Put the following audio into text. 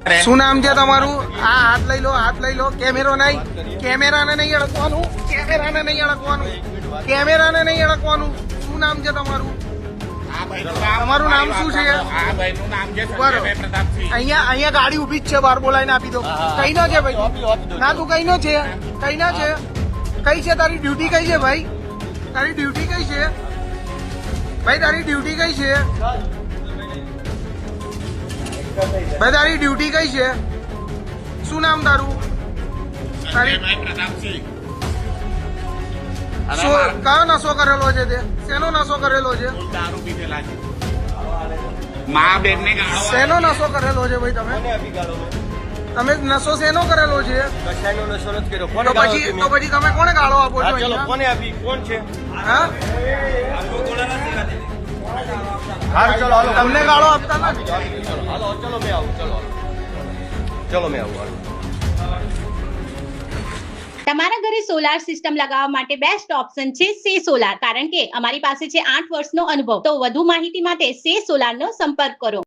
શું નામ છે તમારું? આ હાથ લઈ લો હાથ લઈ લો. કેમેરો નહીં. કેમેરાને નહીં અડકવાનું. કેમેરાને નહીં અડકવાનું. કેમેરાને નહીં અડકવાનું. શું નામ છે તમારું? તમારું નામ શું છે? અહીંયા અહીંયા ગાડી ઊભી જ છે બહાર બોલાવીને આપી દો કઈ નો છે ભાઈ? ના તું કઈ નો છે? કઈ ના છે? કઈ છે? તારી ડ્યુટી કઈ છે ભાઈ? તારી ડ્યુટી કઈ છે? ભાઈ તારી ડ્યુટી કઈ છે? ભાઈ તારી ડ્યુટી કઈ છે? શું નામ તારું? કયો નશો કરેલો છે તે? શેનો નશો કરેલો છે? શેનો નશો કરેલો છે ભાઈ તમે? તમે નશો શેનો કરેલો છે? કશાયનો નશો નથી કર્યો. કોને તો પછી તો પછી તમે કોને ગાળો આપો છો? કોને આપી? કોણ છે? હા? હારું, ચલો હાલો તમને ગાળો આપતા નથી ચલો હાલો ચલો મેં આવું ચલો. ચલો મેં આવું હાલો. તમારા ઘરે સોલાર સિસ્ટમ લગાવવા માટે બેસ્ટ ઓપ્શન છે સે સોલાર કારણ કે અમારી પાસે છે આઠ વર્ષનો અનુભવ. તો વધુ માહિતી માટે સે સોલાર નો સંપર્ક કરો.